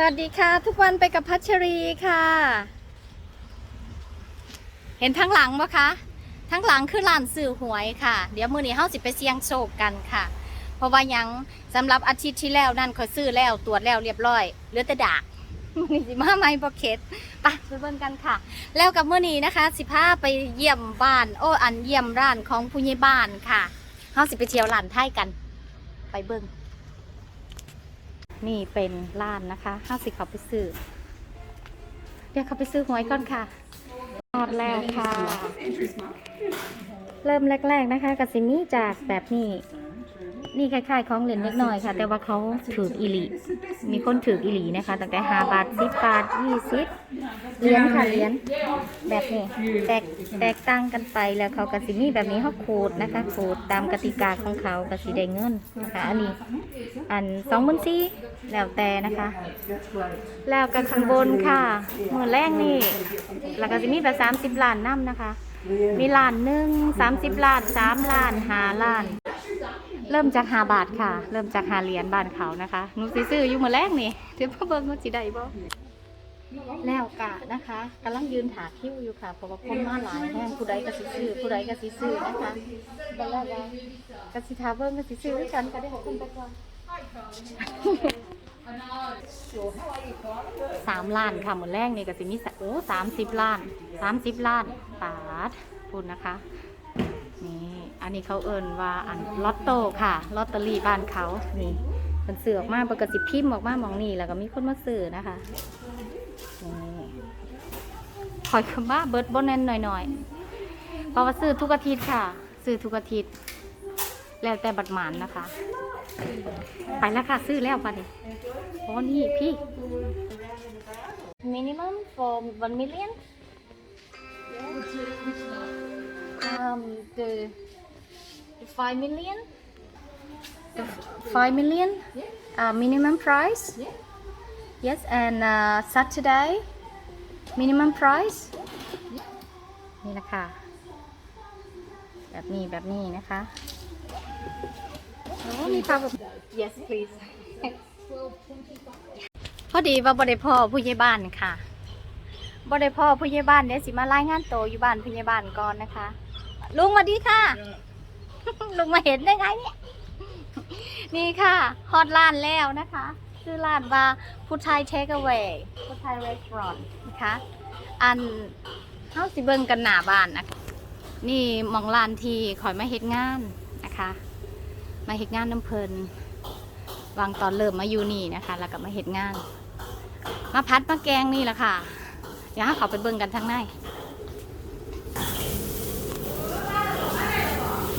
สวัสดีค่ะ ทุกวันไปกับพัชรีค่ะ เห็นทั้งหลังปะคะทั้งหลังคือลานสื่อหวยค่ะ เดี๋ยวมือนี้เฮาสิไปเสี่ยงโชคกันค่ะ เพราะว่ายังสำหรับอาทิตย์ที่แล้วนั่นคอยซื้อแล้วตรวจแล้วเรียบร้อยเหลือแต่ดากมื้อนี้สิมาไม่บ่เข็ดไปไปเบิ่งกันค่ะ แล้วกับมื้อนี้นะคะ สิพาไปเยี่ยมบ้าน โอ้อันเยี่ยมร้านของผู้ใหญ่บ้านค่ะเฮาสิไปเที่ยวร้านไทยกัน ไปเบิ่ง นี่เป็นร้านนะคะห้าสิเขาไปซื้อ เดี๋ยวเขาไปซื้อหวยก่อนค่ะทอดแล้วค่ะ เริ่มแรก ๆนะคะกสิมีจากแบบนี้ นี่คล้ายๆของเหรียญเล็กน้อยค่ะ แต่ว่าเขาถืออีหลีมีคนถืออีหลีนะคะตั้งแต่ห้าบาทสิบบาทยี่สิบเหรียญค่ะเหรียญแบบนี้แตกแตกต่างกันไปแล้วเขากสิมีแบบนี้เขาขูดนะคะขูดตามกติกาของเขากสิได้เงินนะคะอันนี้อันสองหมื่นสี่แล้วแต่นะคะ แล้วกันข้างบนค่ะมือแรกนี่แล้วก็จะมีแบบสามสิบล้านน้ำนะคะ มีล้านหนึ่งสามสิบล้านสามล้านห้าล้าน เริ่มจากหาบาทค่ะ เริ่มจากหาเหรียญบ้านเขานะคะหนูสิซื้ออยู่มือแรกนี่เดี๋ยวพ่อเบิ้งว่าสิได้บ่แล้วกะนะคะกำลังยืนถาคิวอยู่ค่ะเพราะว่าคนมาหลายแห้งผู้ใดก็สิซื้อผู้ใดก็สิซื้อนะคะตอนแรกว่ากสิทาเบิ้งก็สิซื้อด้วยกันก็ได้ให้คนไปก่อนสามล้านค่ะหมดแรกนี่ก็สิมีสะโอ้สามสิบล้านสามสิบล้านปาดพูดนะคะนี่ อันนี้เขาเอินว่าอันลอตโต้ค่ะ ลอตเตอรี่บ้านเขา นี่มันเสือกมากปกติพิมพ์ออกมามองนี่แล้วก็มีคนมาซื้อนะคะนี่คอยคำว่าเบิร์ดบนแนนหน่อยๆเพราะว่าซื้อทุกอาทิตย์ค่ะ ซื้อทุกอาทิตย์ แล้วแต่บัตรหมานนะคะ ไปแล้วค่ะ ซื้อแล้วป่ะนี่โอ้นี่พี่ minimum for one million um the five million the five million uh, minimum price yes and uh, Saturday minimum price นี่นะคะ แบบนี้แบบนี้นะคะโอ้มีภาพแบบ yes please พอดีว่าบริพ่อผู้ใหญ่บ้านค่ะบริพ่อผู้ใหญ่บ้านเดี๋ยวสิมารายงานโตวอยู่บ้านผู้ใหญ่บ้านก่อนนะคะ ลุงมาดีค่ะ ลุงมาเห็นได้ไงเนี่ย นี่ค่ะ ฮอตร้านแล้วนะคะ ชื่อร้านว่าพุทไทยเทคเวย์พุทไทยรีสอร์ทนะคะ อันเฮาสิเบิ่งกันหน้าบ้านนะคะนี่มองร้านทีคอยมาเฮ็ดงานนะคะ มาเฮ็ดงานน้ำเพลินวางตอนเริ่มมาอยู่นี่นะคะ แล้วก็มาเห็ดงาน มาพัดมาแกงนี่แหละค่ะ เดี๋ยวให้เขาไปเบิ่งกันทางใน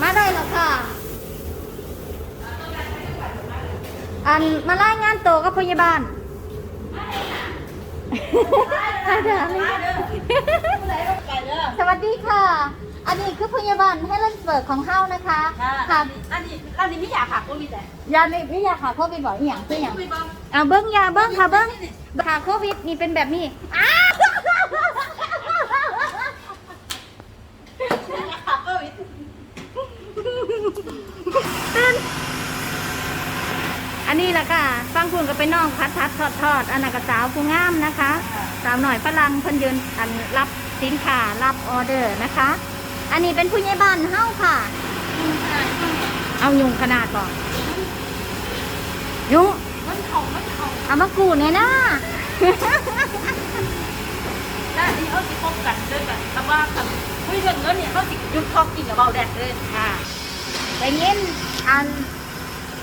มาได้แล้วค่ะ อันมาไล่งานโตกับพยาบาลมาเด้อสวัสดีค่ะ อันนี้คือพยาบาลให้เล่นเปิดของเฮานะคะค่ะอันนี้อันนี้ไม่อยากหักก็มีแต่ยาในวิทยากค่ะโควิดบอกอหย่างคืออย่างคุยบ้างเอาเบิ้งยาเบิ้งค่ะเบิ้งค่ะโควิดนี่เป็นแบบนี้อ้าว หักก็มี อันนี้แหละค่ะ ฟังคุณก็เป็นน้องพัดพัดทอดทอดอันนั้นก็สาวผู้งามนะคะ สาวหน่อยฝรั่งเพิ่นยืนอันรับสินค้ารับออเดอร์นะคะ อันนี้เป็นผู้ใหญ่บ้านเฮาค่ะ เอายุงขนาดบอกยุงมันเข่ามันเข่าเอามากูเนี่ยนะได้อันนี้เขาสิพบกันด้วยกันแต่ว่าคันคุยเรื่องเงินเนี่ยเขาสิหยุดทอกกินกับเบาแดดเลยค่ะได้ยินอัน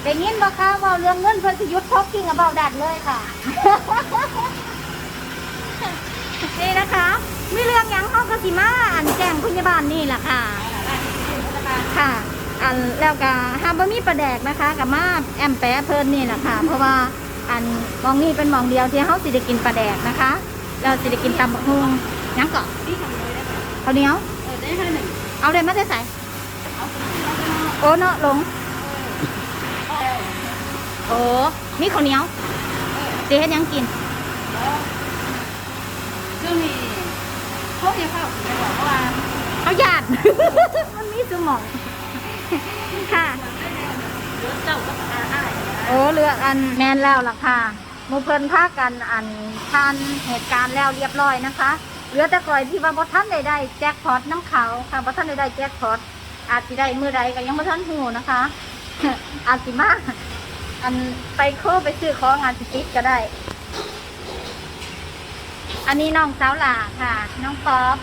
ได้ยินบ่คะเว่าเรื่องเงินเพิ่นสิหยุดทอกกิ้งกับเบาดัดเลยค่ะ นี่นะคะ มีเรื่องหยังเฮาก็สิมาอันแจ้งพยาบาลนี่แหละค่ะ ค่ะ อันแล้วก็ห้ามบ่มีประแดกนะคะกับมาแอมแปะเพิ่นนี่แหละค่ะ เพราะว่าอันหมองนี้เป็นหมองเดียวที่เฮาสิได้กินปลาแดกนะคะ เราสิได้กินตำบักฮุงหยังเกาะนี่ทำเลยได้ไหมข้าวเหนียว เออได้แค่หนึ่งเอาได้มาได้ใส่เอาคนที่เราจะนอนโอ้เนาะลงโอ้ มีข้าวเหนียวสิเฮ็ดหยังกินซึ่งมีเขาเนี่ยเขาจะบอกว่าเขาหยาด มันมีสมอง ค่ะ เดี๋ยวเจ้าก็ตาอ้ายโอ้เลือกอันแมนแล้วล่ะค่ะหมูเพิ่นพากันอันทานเหตุการณ์แล้วเรียบร้อยนะคะเหลือแต่กลอยที่ว่าบ่ทันได้ได้แจ็คพอตน้ำเขาค่ะบ่ทันได้ได้แจ็คพอตอาจสิได้มือใดก็ยังบ่ทันหูนะคะ อาจสิมา อันไปโคไปซื้อของอาจสิติดก็ได้ อันนี้น้องสาวหล่าค่ะ น้องป๊อป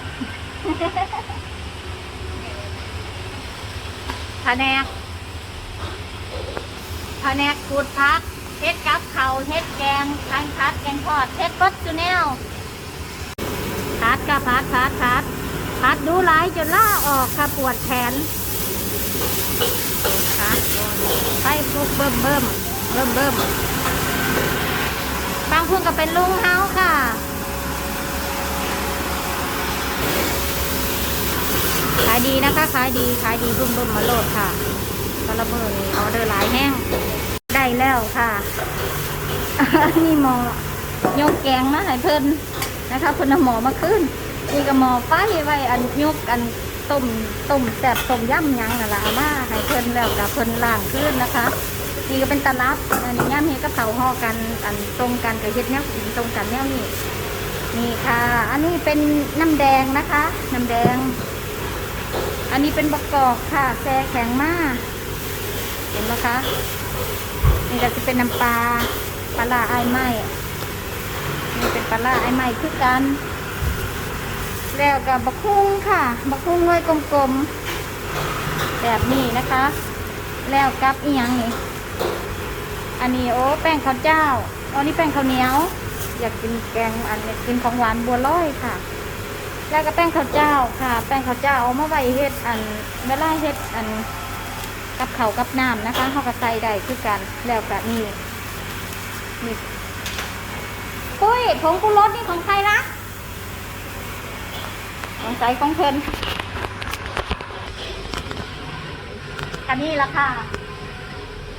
แผนกแผนกขูดพักเฮ็ดกับเขาเฮ็ดแกงทางพัดแกงทอดเฮ็ดรสจูแนวพัดก็พัดพัดพัดพัดดูหลายจนล่าออกค่ะปวดแขนพัดไปปลุกเบิ่มเบิ่ม เบิ่มเบิ่มบางพุ่นก็เป็นลุงเฮาค่ะขายดีนะคะขายดีขายดีบึ้มบึ้มมาโลดค่ะกระเบิดเออเดอร์หลายแห้งได้แล้วค่ะนี่หมอยกแกงมาให้เพิ่นนะคะเพิ่นเอาหมอมาขึ้นนี่ก็หมอไฟไว้อันยกอันต้มต้มแซ่บต้มย่ำยังนั่นละเอามาให้เพิ่นแล้วกับเพิ่นล้างขึ้นนะคะีก็เป็นตลับอันนี้ย่ำเฮ็ดกับเขาห่อกันอันตรงกันกับเฮ็ดแนวกินตรงกันแนวนี้นี่ค่ะ อันนี้เป็นน้ำแดงนะคะ น้ำแดง อันนี้เป็นบกกอกค่ะแซ่แข็งมาก เห็นไหมคะ นี่ก็จะเป็นน้ำปลาปลาร้าไอ้ายไหมนี่เป็นปลาร้าไอ้ายไหมคือกัน แล้วกับบะคุ้งค่ะบะคุ้งน้อยกลมๆ แบบนี้นะคะ แล้วกับอีหยังนี่ อันนี้โอ้แป้งข้าวเจ้าอันนี้แป้งข้าวเหนียว อยากกินแกงอันนี้กินของหวานบัวลอยค่ะ แล้วก็แป้งข้าวเจ้าค่ะ แป้งข้าวเจ้าเอามาไว้เฮ็ดอันเวลาเฮ็ดอันกับเขาวกับน้ำนะคะเขาก็ใส่ได้คือกันแล้วก็นี่นี่ปุ้ยผงกุรสนี่ของใครนะของใส่ของเพิ่นอันนี้ละค่ะ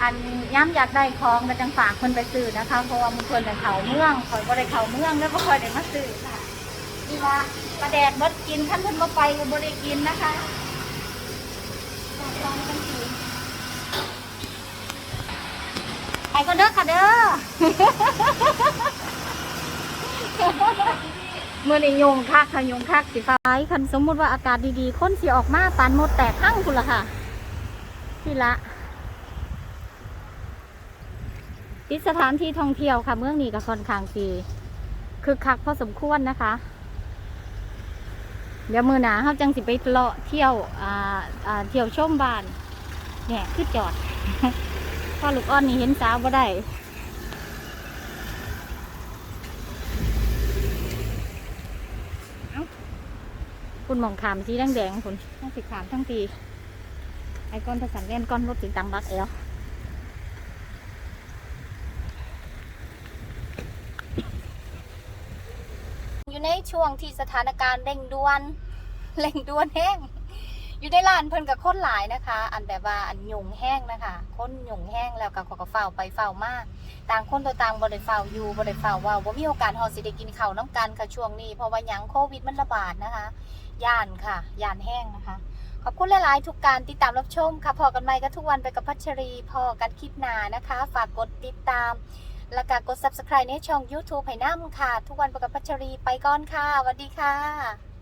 อันย้ำอยากได้ของก็จังฝากคนไปซื้อนะคะ เพราะว่ามันคนในเขาเมืองคอยบ่ได้เขาเมืองแล้วก็คอยได้มาซื้อค่ะที่ว่าปลาแดดบดกินท่านเพิ่นบ่ไปก็บ่ได้กินนะคะลองกันสิไปก็เด้อค่ะเด้อเมื่อในยงคักค่ะยงคักสิฟ้าคันสมมุติว่าอากาศดีๆ คนสิออกมาปานหมดแตกหั่งพุ่นละค่ะพี่ละ ที่สถานที่ท่องเที่ยวค่ะ เมืองนี้ก็ค่อนข้างสีคือคักพอสมควรนะคะ เดี๋ยวมือหนาเขาจังสิไปเลาะเที่ยวอ่าอ่าเที่ยวชมบ้านเนี่ยคือจอดพ่อลูกอ้อนนี่เห็นสาวบ่ได้คุณมองขามสีแดงๆคุณต้องสิขามทั้งทีไอ้ก้อนภาษาเล่นก้อนรถสีตังบักเอวอยู่ใน ช่วงที่สถานการณ์เร่งด่วนเร่งด่วนแห้ง อยู่ในร้านเพิ่นกับคนหลายนะคะ อันแบบว่าอันหยุงแห้งนะคะคนหยุงแห้งแล้วก็เขาก็เฝ้าไปเฝ้ามาต่างคนตัวต่างบ่ได้เฝ้าอยู่บ่ได้เฝ้าว่าบ่มีโอกาสเฮาสิได้กินข้าวน้ำกันค่ะช่วงนี้ เพราะว่ายังโควิดมันระบาดนะคะย่านค่ะย่านแห้งนะคะขอบคุณหลาย ๆ ทุกการติดตามรับชมค่ะพอกันใหม่ก็ทุกวันไปกับพัชรีพอกันคลิปหนานะคะ ฝากกดติดตาม แล้วก็กด subscribe ในช่อง YouTube ให้น้ำค่ะ ทุกวันประกับพัชรีไปก่อนค่ะสวัสดีค่ะ